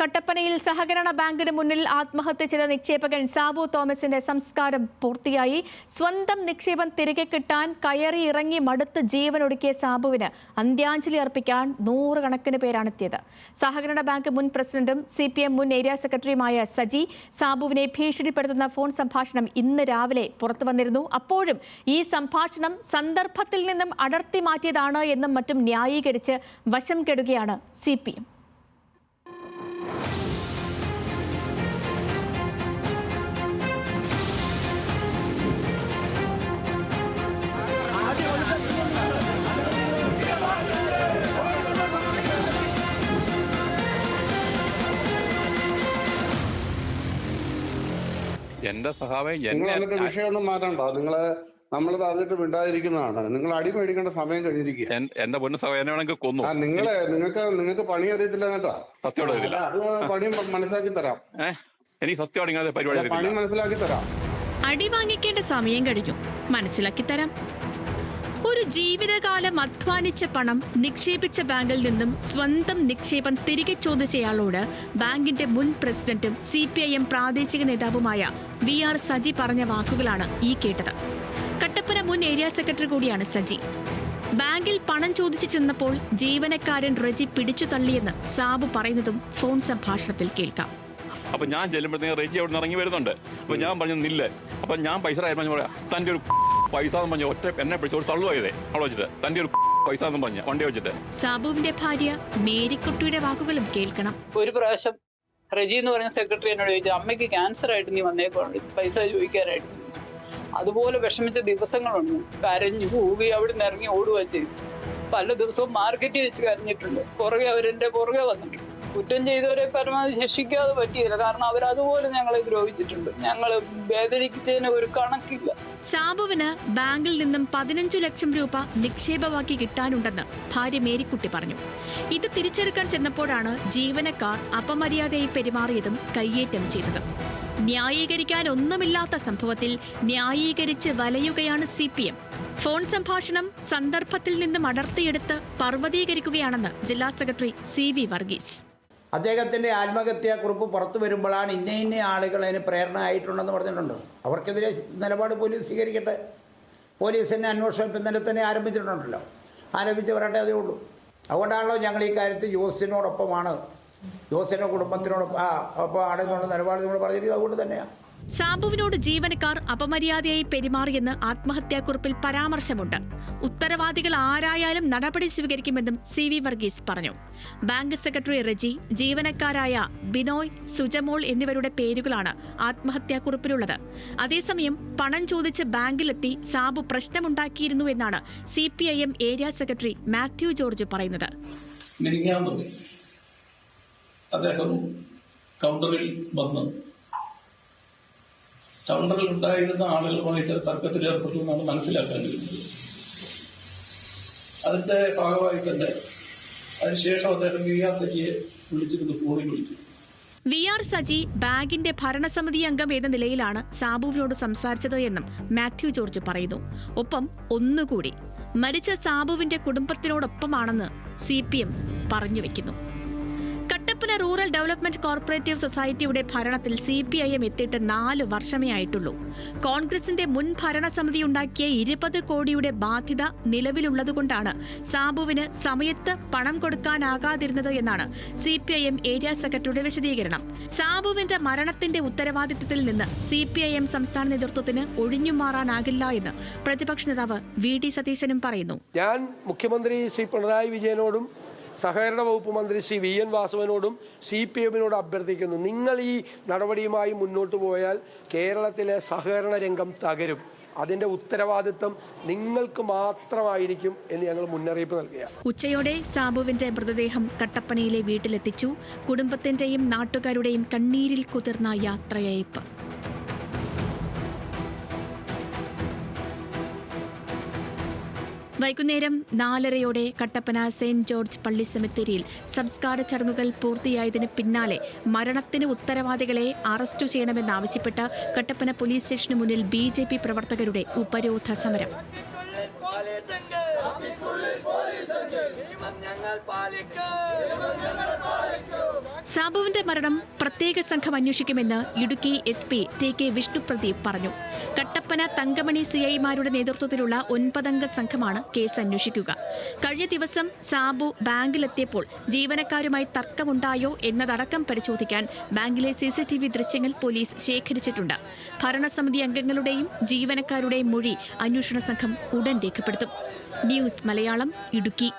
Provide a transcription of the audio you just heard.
കട്ടപ്പനയിൽ സഹകരണ ബാങ്കിന് മുന്നിൽ ആത്മഹത്യ ചെയ്ത നിക്ഷേപകൻ സാബു തോമസിന്റെ സംസ്കാരം പൂർത്തിയായി. സ്വന്തം നിക്ഷേപം തിരികെ കിട്ടാൻ കയറി ഇറങ്ങി മടുത്ത് ജീവനൊടുക്കിയ സാബുവിന് അന്ത്യാഞ്ജലി അർപ്പിക്കാൻ നൂറുകണക്കിന് പേരാണെത്തിയത്. സഹകരണ ബാങ്ക് മുൻ പ്രസിഡന്റും സി പി എം മുൻ ഏരിയ സെക്രട്ടറിയുമായ സജി സാബുവിനെ ഭീഷണിപ്പെടുത്തുന്ന ഫോൺ സംഭാഷണം ഇന്ന് രാവിലെ പുറത്തു വന്നിരുന്നു. അപ്പോഴും ഈ സംഭാഷണം സന്ദർഭത്തിൽ നിന്നും അടർത്തി മാറ്റിയതാണ് എന്നും മറ്റും ന്യായീകരിച്ച് വശം കെടുകയാണ് സി പി എം എന്റെ സഹാവേ നിങ്ങൾ എന്നെ എന്നിട്ട് വിഷയമൊന്നും മാറ്റണ്ട. നിങ്ങൾ നമ്മൾ അതിട്ട് മിണ്ടാതിരിക്കുന്നതാണ്. നിങ്ങൾ അടി മേടിക്കേണ്ട സമയം കഴിഞ്ഞിരിക്കുക. എന്റെ പൊന്നു സഹായ എന്നെ വേണമെങ്കിൽ കൊന്നു. ആ നിങ്ങളെ നിങ്ങൾക്ക് നിങ്ങൾക്ക് പണി അറിയത്തില്ല കേട്ടാ. സത്യം പണി മനസ്സിലാക്കി തരാം. എനിക്ക് സത്യം പരിപാടി പണി മനസ്സിലാക്കി തരാം. അടി വാങ്ങിക്കേണ്ട സമയം കഴിഞ്ഞു. മനസ്സിലാക്കി തരാം. ഒരു ജീവിതകാലം അധ്വാനിച്ച പണം നിക്ഷേപിച്ച ബാങ്കിൽ നിന്നും സ്വന്തം നിക്ഷേപം തിരികെ ചോദിച്ചയാളോട് ബാങ്കിന്റെ മുൻ പ്രസിഡന്റും സി പി ഐ എം പ്രാദേശിക നേതാവുമായ വി ആർ സജി പറഞ്ഞ വാക്കുകളാണ് ഈ കേട്ടത്. കട്ടപ്പന മുൻ ഏരിയ സെക്രട്ടറി കൂടിയാണ് സജി. ബാങ്കിൽ പണം ചോദിച്ചു ചെന്നപ്പോൾ ജീവനക്കാരൻ റജി പിടിച്ചു തള്ളിയെന്ന് സാബു പറയുന്നതും ഫോൺ സംഭാഷണത്തിൽ കേൾക്കാം. അപ്പൊ ഞാൻ ചെല്ലുമ്പോഴത്തേക്ക് റജി അവിടെ നിന്ന് ഇറങ്ങി വരുന്നുണ്ട്. അപ്പൊ ഞാൻ പറഞ്ഞു നില്ല. അപ്പൊ ഞാൻ പൈസ തന്റെ ഒരു പൈസ എന്ന് പറഞ്ഞ ഒറ്റ എന്നെ പിടിച്ച് ഒരു തള്ളുവായതേ അവളെ വെച്ചിട്ട്. തന്റെ ഒരു പൈസ എന്ന് പറഞ്ഞ വണ്ടി വെച്ചിട്ട്. സാബുവിന്റെ ഭാര്യ മേരിക്കുട്ടിയുടെ വാക്കുകളും കേൾക്കണം. ഒരു പ്രാവശ്യം റെജി എന്ന് പറഞ്ഞ സെക്രട്ടറി എന്നോട് ചോദിച്ചു അമ്മയ്ക്ക് ക്യാൻസർ ആയിട്ട് നീ വന്നേക്കോണ്ട് പൈസ ചോദിക്കാനായിട്ട് അതുപോലെ വിഷമിച്ച ദിവസങ്ങളുണ്ട് കരഞ്ഞു പോവുക അവിടെ നിന്ന് ഇറങ്ങി ഓടുക ചെയ്തു. പല ദിവസവും മാർക്കറ്റിൽ വെച്ച് കരഞ്ഞിട്ടുണ്ട്. പുറകെ അവരെന്റെ പുറകെ വന്നിട്ടുണ്ട്. കുറ്റം ചെയ്തവരെ പരമാവധി ശിക്ഷിക്കാതെ പറ്റിയില്ല. കാരണം അവരതുപോലെ ഞങ്ങളെ ദ്രോഹിച്ചിട്ടുണ്ട്. ഞങ്ങൾ വേദനിക്കുന്നതിന് ഒരു കണക്കില്ല. സാബുവിന് ബാങ്കിൽ നിന്നും പതിനഞ്ചു ലക്ഷം രൂപ നിക്ഷേപമാക്കി കിട്ടാനുണ്ടെന്ന് ഭാര്യ മേരിക്കുട്ടി പറഞ്ഞു. ഇത് തിരിച്ചെടുക്കാൻ ചെന്നപ്പോഴാണ് ജീവനക്കാർ അപമര്യാദയായി പെരുമാറിയതും കയ്യേറ്റം ചെയ്തത്. ന്യായീകരിക്കാൻ ഒന്നുമില്ലാത്ത സംഭവത്തിൽ ന്യായീകരിച്ച് വലയുകയാണ് സി പി എം. ഫോൺ സംഭാഷണം സന്ദർഭത്തിൽ നിന്നും അടർത്തിയെടുത്ത് പർവതീകരിക്കുകയാണെന്ന് ജില്ലാ സെക്രട്ടറി സി വി വർഗീസ്. അദ്ദേഹത്തിന്റെ ആത്മഹത്യാക്കുറിപ്പ് പുറത്തു വരുമ്പോഴാണ് ഇന്ന ഇന്ന ആളുകൾ അതിന് പ്രേരണ ആയിട്ടുണ്ടെന്ന് പറഞ്ഞിട്ടുണ്ട്. അവർക്കെതിരെ നിലപാട് പോലീസ് സ്വീകരിക്കട്ടെ. പോലീസ് തന്നെ അന്വേഷണം ഇപ്പം ഇന്നലെ തന്നെ ആരംഭിച്ചിട്ടുണ്ടല്ലോ. ആരംഭിച്ച് വരട്ടെ അതേ ഉള്ളൂ. അതുകൊണ്ടാണല്ലോ ഞങ്ങൾ ഈ കാര്യത്തിൽ ജോസിനോടൊപ്പമാണ്. ജോസിന്റെ കുടുംബത്തിനോടൊപ്പം ആ ഒപ്പം ആണെന്നുള്ള നിലപാട് നമ്മൾ പറഞ്ഞിരിക്കുന്നത് അതുകൊണ്ട് തന്നെയാണ് സാബുവിനോട് ജീവനക്കാർ അപമര്യാദയായി പെരുമാറിയെന്ന് ആത്മഹത്യാക്കുറിപ്പിൽ പരാമർശമുണ്ട്. ഉത്തരവാദികൾ ആരായാലും നടപടി സ്വീകരിക്കുമെന്നും സി വി വർഗീസ് പറഞ്ഞു. ബാങ്ക് സെക്രട്ടറി റെജി ജീവനക്കാരായ ബിനോയ് സുജമോൾ എന്നിവരുടെ പേരുകളാണ് ആത്മഹത്യാക്കുറിപ്പിലുള്ളത്. അതേസമയം പണം ചോദിച്ച് ബാങ്കിലെത്തി സാബു പ്രശ്നമുണ്ടാക്കിയിരുന്നു എന്നാണ് C P I M area secretary Mathew George പറയുന്നത്. അദ്ദേഹം കൗണ്ടറിൽ വന്ന് കൗണ്ടറിൽ ഉണ്ടായിരുന്ന ആളുകളുമായി ചില തർക്കത്തിൽ ഏർപ്പെട്ടു എന്നാണ് മനസ്സിലാക്കാൻ കഴിയുന്നത്. അതിന്റെ ഭാഗമായി തന്നെ അതിനുശേഷം അദ്ദേഹം വി ആർ സജിയെ വിളിച്ചിരുന്നു ഫോണിൽ വിളിച്ചു. വി ആർ സജി ബാങ്കിന്റെ ഭരണസമിതി അംഗം എന്ന നിലയിലാണ് സാബുവിനോട് സംസാരിച്ചത് എന്നും മാത്യു ജോർജ് പറയുന്നു. ഒപ്പം ഒന്നുകൂടി മരിച്ച സാബുവിന്റെ കുടുംബത്തിനോടൊപ്പമാണെന്ന് സി പി എം പറഞ്ഞു വെക്കുന്നു. കട്ടപ്പന റൂറൽ ഡെവലപ്മെന്റ് കോർപ്പറേറ്റീവ് സൊസൈറ്റിയുടെ ഭരണത്തിൽ സി പി ഐ എം എത്തിയിട്ട് നാല് വർഷമേ ആയിട്ടുള്ളൂ. കോൺഗ്രസിന്റെ മുൻ ഭരണസമിതി ഉണ്ടാക്കിയ ഇരുപത് കോടിയുടെ ബാധ്യത നിലവിലുള്ളതുകൊണ്ടാണ് സാബുവിന് സമയത്ത് പണം കൊടുക്കാനാകാതിരുന്നത് എന്നാണ് C P I M area സെക്രട്ടറിയുടെ വിശദീകരണം. സാബുവിന്റെ മരണത്തിന്റെ ഉത്തരവാദിത്തത്തിൽ നിന്ന് സി പി ഐ എം സംസ്ഥാന നേതൃത്വത്തിന് ഒഴിഞ്ഞുമാറാനാകില്ല എന്ന് പ്രതിപക്ഷ നേതാവ് വി ഡി സതീശനും പറയുന്നു. ഞാൻ മുഖ്യമന്ത്രി ശ്രീ പിണറായി വിജയനോടും സഹകരണ വകുപ്പ് മന്ത്രി ശ്രീ വി എൻ വാസവനോടും സി പി എമ്മിനോട് അഭ്യർത്ഥിക്കുന്നു. നിങ്ങൾ ഈ നടപടിയുമായി മുന്നോട്ട് പോയാൽ കേരളത്തിലെ സഹകരണ രംഗം തകരും. അതിന്റെ ഉത്തരവാദിത്വം നിങ്ങൾക്ക് മാത്രമായിരിക്കും എന്ന് ഞങ്ങൾ മുന്നറിയിപ്പ് നൽകുക ഉച്ചയോടെ സാബുവിന്റെ മൃതദേഹം കട്ടപ്പനയിലെ വീട്ടിലെത്തിച്ചു. കുടുംബത്തിന്റെയും നാട്ടുകാരുടെയും കണ്ണീരിൽ കുതിർന്ന യാത്രയയപ്പ്. വൈകുന്നേരം നാലരയോടെ കട്ടപ്പന സെന്റ് ജോർജ് പള്ളി സെമിത്തേരിയിൽ സംസ്കാര ചടങ്ങുകൾ പൂർത്തിയായതിന് പിന്നാലെ മരണത്തിന് ഉത്തരവാദികളെ അറസ്റ്റ് ചെയ്യണമെന്നാവശ്യപ്പെട്ട് കട്ടപ്പന പോലീസ് സ്റ്റേഷന് മുന്നിൽ ബി ജെ പി പ്രവർത്തകരുടെ ഉപരോധ സമരം. സാബുവിന്റെ മരണം പ്രത്യേക സംഘം അന്വേഷിക്കുമെന്ന് Idukki S P T K Vishnupradeep പറഞ്ഞു. കട്ടപ്പന തങ്കമണി സി ഐമാരുടെ നേതൃത്വത്തിലുള്ള ഒൻപതംഗ സംഘമാണ് കേസ് അന്വേഷിക്കുക കഴിഞ്ഞ ദിവസം സാബു ബാങ്കിലെത്തിയപ്പോൾ ജീവനക്കാരുമായി തർക്കമുണ്ടായോ എന്നതടക്കം പരിശോധിക്കാൻ ബാങ്കിലെ സി സി ടി വി ദൃശ്യങ്ങൾ പോലീസ് ശേഖരിച്ചിട്ടുണ്ട്. ഭരണസമിതി അംഗങ്ങളുടെയും ജീവനക്കാരുടെയും മൊഴി അന്വേഷണ സംഘം ഉടൻ രേഖപ്പെടുത്തും. ന്യൂസ് മലയാളം ഇടുക്കി.